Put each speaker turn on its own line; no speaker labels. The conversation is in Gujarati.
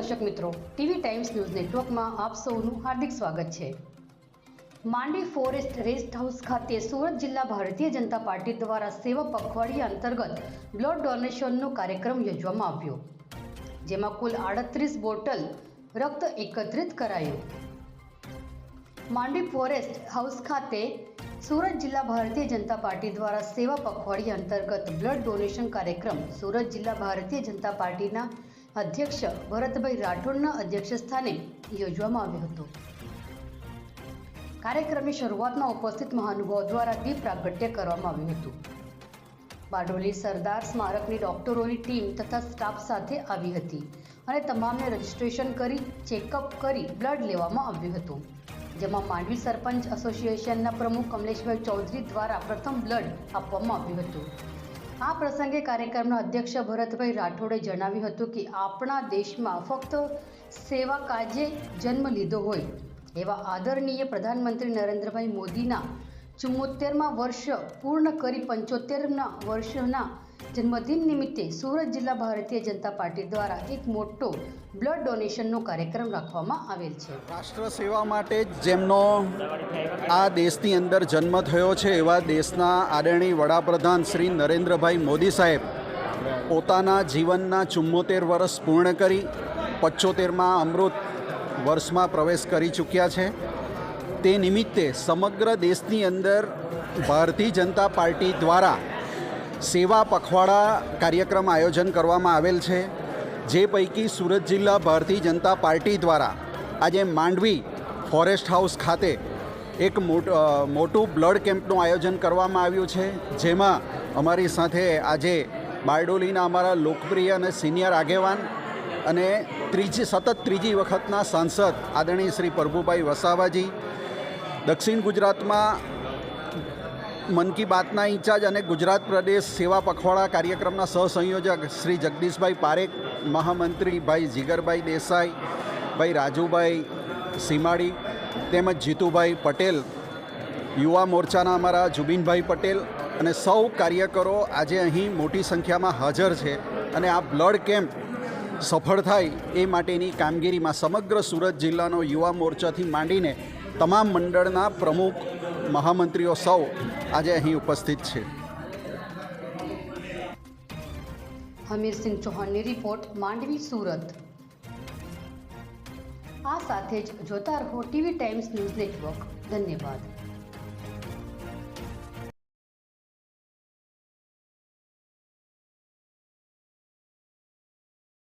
દર્શક મિત્રો, ટીવી ટાઈમ્સ ન્યૂઝ નેટવર્કમાં આપ સૌનું હાર્દિક સ્વાગત છે. માંડી ફોરેસ્ટ રેસ્ટ હાઉસ ખાતે સુરત જિલ્લા ભારતીય જનતા પાર્ટી દ્વારા સેવા પખવાડિયા અંતર્ગત બ્લડ ડોનેશનનો કાર્યક્રમ યોજવામાં આવ્યો, જેમાં કુલ આડત્રીસ બોટલ રક્ત એકત્રિત કરાયું. માંડી ફોરેસ્ટ હાઉસ ખાતે સુરત જિલ્લા ભારતીય જનતા પાર્ટી દ્વારા સેવા પખવાડિયા અંતર્ગત બ્લડ ડોનેશન કાર્યક્રમ સુરત જિલ્લા ભારતીય જનતા પાર્ટીના અધ્યક્ષ ભરતભાઈ રાઠોડના અધ્યક્ષસ્થાને યોજવામાં આવ્યો હતો. કાર્યક્રમની શરૂઆતમાં ઉપસ્થિત મહાનુભાવો દ્વારા દીપ પ્રાગટ્ય કરવામાં આવ્યું હતું. બારડોલી સરદાર સ્મારકની ડોક્ટરોની ટીમ તથા સ્ટાફ સાથે આવી હતી અને તમામને રજીસ્ટ્રેશન કરી, ચેકઅપ કરી બ્લડ લેવામાં આવ્યું હતું. જેમાં માંડવી સરપંચ એસોસિએશનના પ્રમુખ કમલેશભાઈ ચૌધરી દ્વારા પ્રથમ બ્લડ આપવામાં આવ્યું હતું. આ પ્રસંગે કાર્યક્રમના અધ્યક્ષ ભરતભાઈ રાઠોડે જણાવ્યું હતું કે આપણા દેશમાં ફક્ત સેવા કાજે જન્મ લીધો હોય એવા આદરણીય પ્રધાનમંત્રી નરેન્દ્રભાઈ મોદીના ચુમ્મોતેરમાં વર્ષ પૂર્ણ કરી પંચોતેરના વર્ષના જન્મદિન નિમિત્તે સુરત જિલ્લા ભારતીય જનતા પાર્ટી દ્વારા એક મોટો બ્લડ ડોનેશનનો કાર્યક્રમ રાખવામાં આવેલ છે.
રાષ્ટ્ર સેવા માટે જેમનો આ દેશની અંદર જન્મ થયો છે, એવા દેશના આદરણીય વડાપ્રધાન શ્રી નરેન્દ્રભાઈ મોદી સાહેબ પોતાના જીવનના ચુમ્મોતેર વર્ષ પૂર્ણ કરી, પચોતેરમાં અમૃત વર્ષમાં પ્રવેશ કરી ચૂક્યા છે. તે નિમિત્તે સમગ્ર દેશની અંદર ભારતીય જનતા પાર્ટી દ્વારા સેવા પખવાડા કાર્યક્રમ આયોજન કરવામાં આવેલ છે, જે પૈકી સુરત જિલ્લા ભારતીય જનતા પાર્ટી દ્વારા આજે માંડવી ફોરેસ્ટ હાઉસ ખાતે એક મોટ- બ્લડ કેમ્પનું આયોજન કરવામાં આવ્યું છે, જેમાં અમારી સાથે આજે બારડોલીના અમારા લોકપ્રિય અને સિનિયર આગેવાન અને ત્રીજી, સતત ત્રીજી વખતના સાંસદ આદરણીય શ્રી પ્રભુભાઈ વસાવાજી, દક્ષિણ ગુજરાતમાં મન કી બાતના ઇન્ચાર્જ અને ગુજરાત પ્રદેશ સેવા પખવાડા કાર્યક્રમના સહસંયોજક શ્રી જગદીશભાઈ પારેખ, મહામંત્રી ભાઈ જીગરભાઈ દેસાઈ, ભાઈ રાજુભાઈ સીમાડી તેમજ જીતુભાઈ પટેલ, યુવા મોરચાના અમારા જુબીનભાઈ પટેલ અને સૌ કાર્યકરો આજે અહીં મોટી સંખ્યામાં હાજર છે અને આ બ્લડ કેમ્પ સફળ થાય એ માટેની કામગીરીમાં સમગ્ર સુરત જિલ્લાનો યુવા મોરચાથી માંડીને તમામ મંડળના પ્રમુખ મહામંત્રીઓ સૌ આજે અહીં ઉપસ્થિત છે.
હમીરસિંહ ચૌહાણની રિપોર્ટ માંડવી, સુરત. આ સાથે જ જોતા રહો ટીવી ટાઈમ્સ ન્યૂઝ નેટવર્ક. ધન્યવાદ.